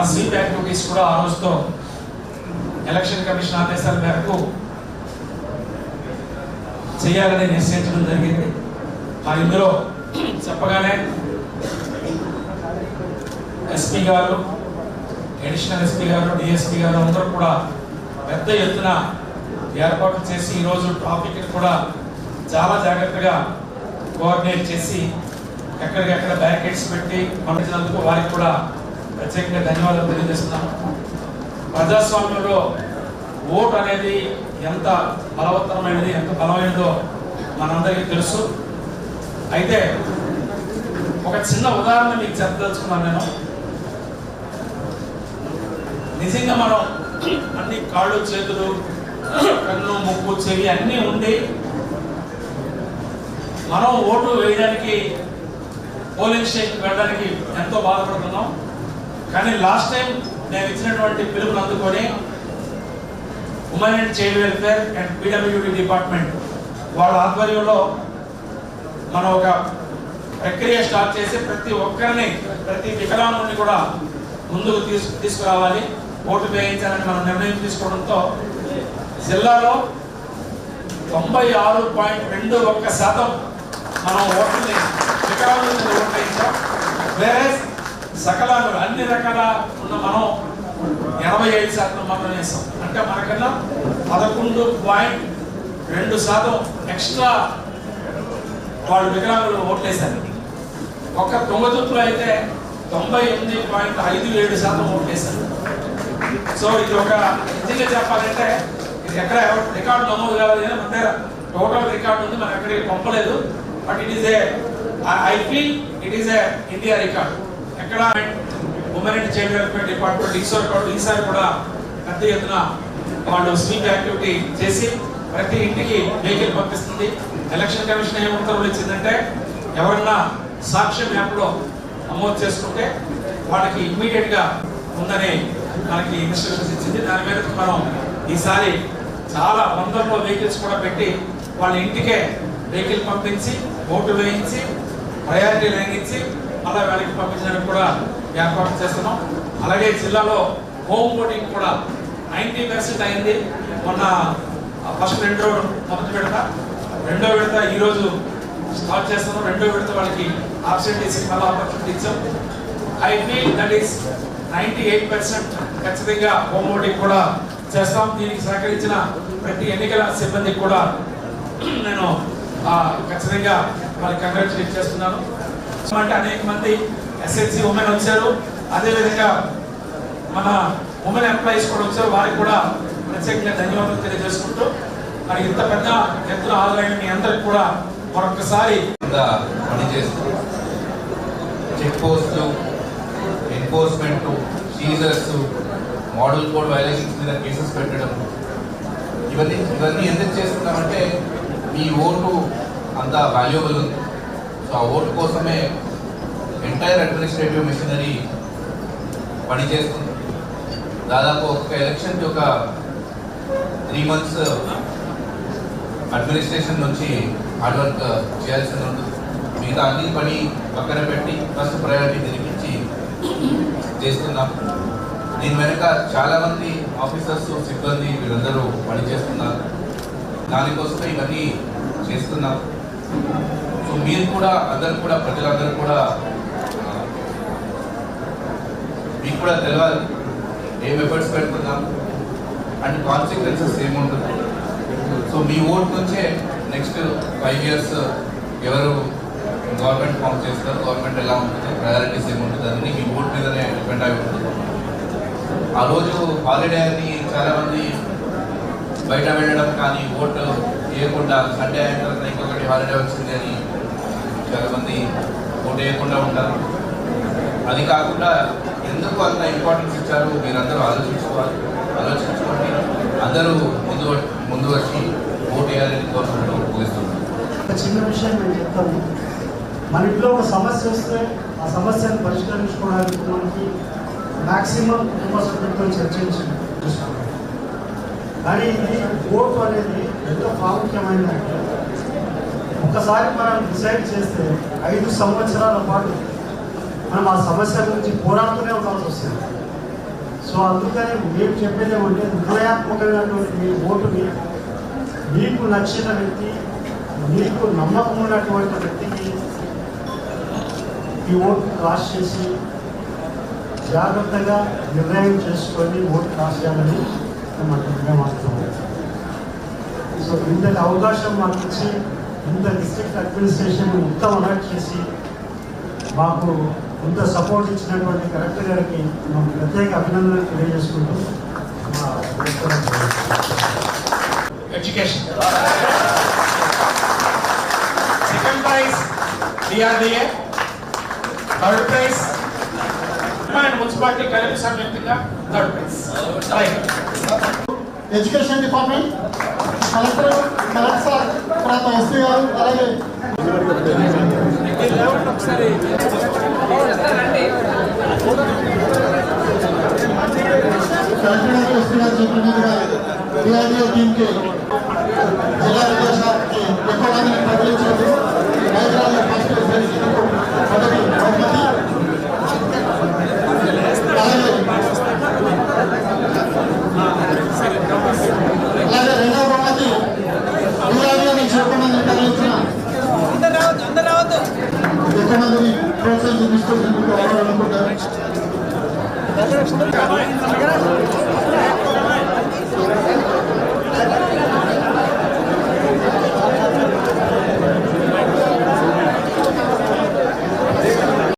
మన sweep activities కూడా ఆ రోజుతో ఎలక్షన్ కమిషన్ ఆదేశాల మేరకు చేయాలని నిశ్చయించడం జరిగింది. ఆ ఇందులో చెప్పగానే ఎస్పీ గారు అడిషనల్ ఎస్పీ గారు డిఎస్పీ గారు అందరూ కూడా పెద్ద ఎత్తున ఏర్పాటు చేసి ఈరోజు ట్రాఫిక్ కూడా చాలా జాగ్రత్తగా కోఆర్డినేట్ చేసి ఎక్కడికెక్కడ బ్యారికేడ్స్ పెట్టి పంపించినందుకు వారికి కూడా ప్రత్యేకంగా ధన్యవాదాలు తెలియజేస్తున్నాను. ప్రజాస్వామ్యంలో ఓటు అనేది ఎంత బలవత్తరమైనది ఎంత బలమైనదో మనందరికీ తెలుసు. అయితే ఒక చిన్న ఉదాహరణ మీకు చెప్పదలుచుకున్నాను నేను. నిజంగా మనం అన్ని కాళ్ళు చేతులు కన్ను ముక్కు చెవి అన్నీ ఉండి మనం ఓటు వేయడానికి పోలింగ్ స్టేషన్ వెళ్ళడానికి ఎంతో బాధపడుతున్నాం. కానీ లాస్ట్ టైం నేను ఇచ్చినటువంటి పిలుపుని అందుకొని women and child welfare and PWD department వాళ్ళ ఆధ్వర్యంలో మనం ఒక ప్రక్రియ స్టార్ట్ చేసి ప్రతి ఒక్కరిని ప్రతి వికలాంగుని కూడా ముందుకు తీసు తీసుకురావాలి. ఓటు వేయించాలని మనం నిర్ణయం తీసుకోవడంతో జిల్లాలో తొంభై ఆరు పాయింట్ రెండు ఒక్క శాతం మనం ఓట్లని వికలాంగుల ఓటు వేయించాం. వేరే సకల అన్ని రకాల ఉన్న మనం ఎనభై ఐదు శాతం మాత్రం వేస్తాం అంటే మనకన్నా పదకొండు పాయింట్ రెండు శాతం ఎక్స్ట్రా వాళ్ళు వికలాంగులు ఓట్లేశారు. ఒక్క తుంగతుర్తిలో అయితే తొంభై ఎనిమిది పాయింట్ ఐదు ఏడు శాతం ఓట్లేశారు. సో ఇది ఒక నిజంగా చెప్పాలంటే ఇది ఎక్కడ రికార్డు నమోదు కావాలి మన దగ్గర టోటల్ రికార్డు ఉంది మనం ఎక్కడికి పంపలేదు. But it is a I feel it is a India record. ఎక్కడ women and child welfare department ఈసారి కూడా ఈసారి కూడా పెద్ద ఎత్తున వాళ్ళు స్వీప్ యాక్టివిటీ చేసి ప్రతి ఇంటికి వెహికల్ పంపిస్తుంది. ఎలక్షన్ కమిషన్ ఏం ఉత్తర్వులు ఇచ్చిందంటే ఎవరన్నా సాక్ష్యం యాప్లో నమోదు చేసుకుంటే వాళ్ళకి ఇమ్మీడియట్గా ఉందని మనకి ఇన్స్ట్రక్షన్స్ ఇచ్చింది. దాని మీద మనం ఈసారి చాలా వందల్లో వెహికల్స్ కూడా పెట్టి వాళ్ళ ఇంటికే వెహికల్ పంపించి ఓటు వేయించి ప్రయారిటీ లైన్ ఇచ్చి అలా వాళ్ళకి పంపించడానికి కూడా ఏర్పాటు చేస్తున్నాం. అలాగే జిల్లాలో హోమ్ ఓటింగ్ కూడా నైంటీ పర్సెంట్ అయింది. మొన్న ఫస్ట్ రెండో మొదటి విడత. రెండో విడత ఈరోజు స్టార్ట్ చేస్తున్నాం. రెండో విడత వాళ్ళకి ఆబ్సెంటీస్ మళ్ళీ ఆపర్చునిటీ ఇచ్చాం. I feel that is ninety eight percent ఖచ్చితంగా హోమ్ ఓటింగ్ కూడా చేస్తాం. దీనికి సహకరించిన ప్రతి ఎన్నికల సిబ్బందికి కూడా నేను ఖచ్చితంగా వాళ్ళకి కంగ్రాచులేట్ చేస్తున్నాను. అంటే అనేక మంది ఎస్ఎస్సి ఉమెన్ వచ్చారు. అదేవిధంగా మన ఉమెన్ ఎంప్లాయీస్ కూడా వచ్చారు. వారికి కూడా ప్రత్యేకంగా ధన్యవాదాలు తెలియజేసుకుంటూ మరి ఇంత పెద్ద ఎత్తున హాజరైన మీ అందరికి కూడా మరొకసారి పనిచేస్తూ చెక్ పోస్టులు enforcement seizures model code violations మీద కేసెస్ పెట్టడం ఇవన్నీ ఇవన్నీ ఎందుకు చేస్తున్నామంటే మీ ఓటు అంత వాల్యుబుల్ ఉంది. ఆ ఓటు కోసమే ఎంటైర్ అడ్మినిస్ట్రేటివ్ మిషనరీ పనిచేస్తుంది. దాదాపు ఒక ఎలక్షన్కి ఒక త్రీ మంత్స్ అడ్మినిస్ట్రేషన్ నుంచి హార్డ్ వర్క్ చేయాల్సి ఉంటుంది. మిగతా అన్ని పని పక్కన పెట్టి ఫస్ట్ ప్రయారిటీ తిరిగించి చేస్తున్నాం. దీని వెనుక చాలామంది ఆఫీసర్స్ సిబ్బంది వీళ్ళందరూ పనిచేస్తున్నారు. దానికోసమే ఇవన్నీ చేస్తున్నాం. మీరు కూడా అందరు కూడా ప్రజలందరూ కూడా మీకు కూడా తెలియాలి ఏం ఎఫర్ట్స్ పెడుతున్నాం? అండ్ కాన్సిక్వెన్సెస్ ఏముంటుంది? సో మీ ఓట్ నుంచే నెక్స్ట్ ఫైవ్ ఇయర్స్ ఎవరు గవర్నమెంట్ ఫామ్ చేస్తారు గవర్నమెంట్ ఎలా ఉంటుంది ప్రయారిటీస్ ఏముంటుంది అన్నీ మీ ఓట్ మీదనే డిపెండ్ అయి ఉంటుంది. ఆ రోజు హాలిడే అని చాలామంది బయట వెళ్ళడం కానీ ఓటు వేయకుండా సండే అయిన తర్వాత ఇంకొకటి హాలిడే వచ్చింది అని చాలామంది ఓటు వేయకుండా ఉంటారు. అది కాకుండా ఎందుకు అంత ఇంపార్టెన్స్ ఇచ్చారు? మీరందరూ ఆలోచించుకోవాలి. ఆలోచించుకోండి. అందరూ ముందు ముందు వచ్చి ఓటు వేయాలని కోరుకుంటూ ముగిస్తున్నాను. ఒక చిన్న విషయం నేను చెప్తాను. మన ఇంట్లో ఒక సమస్య వస్తే ఆ సమస్యను పరిష్కరించుకోవడానికి మనకి మ్యాక్సిమం కుటుంబ సభ్యులతో చర్చించి చూసుకోవాలి. కానీ ఇది ఓటు అనేది ఎంత ప్రాముఖ్యమైనదంటే ఒకసారి మనం డిసైడ్ చేస్తే ఐదు సంవత్సరాల పాటు మనం ఆ సమస్య గురించి పోరాడుతూనే ఉండాల్సి వస్తుంది. సో అందుకని మేము చెప్పేది ఏమంటే నిర్ణయాత్మకమైనటువంటి మీ ఓటుని మీకు నచ్చిన వ్యక్తి మీకు నమ్మకం ఉన్నటువంటి వ్యక్తికి ఈ ఓటు క్రాస్ చేసి జాగ్రత్తగా నిర్ణయం చేసుకొని ఓటు క్రాస్ చేయాలని మేము అనుకుంటున్నాం సో ఇంతటి అవకాశం మాకు ఇచ్చి ఇంత డిస్ట్రిక్ట్ అడ్మినిస్ట్రేషన్ మొత్తం అలర్ట్ చేసి మాకు ఇంత సపోర్ట్ ఇచ్చినటువంటి కలెక్టర్ గారికి మేము ప్రత్యేక అభినందనలు తెలియజేసుకుంటూ education second prize DRDA third prize and municipality కలిపి సంయుక్తంగా third prize education department collector collector sir తర్వాత ఎస్పీ గారు అలాగే కలెక్టర్ గారు ఎస్పీ గారు చెప్పినట్టుగా డిఆర్డీఓ టీంకి జిల్లా Graças.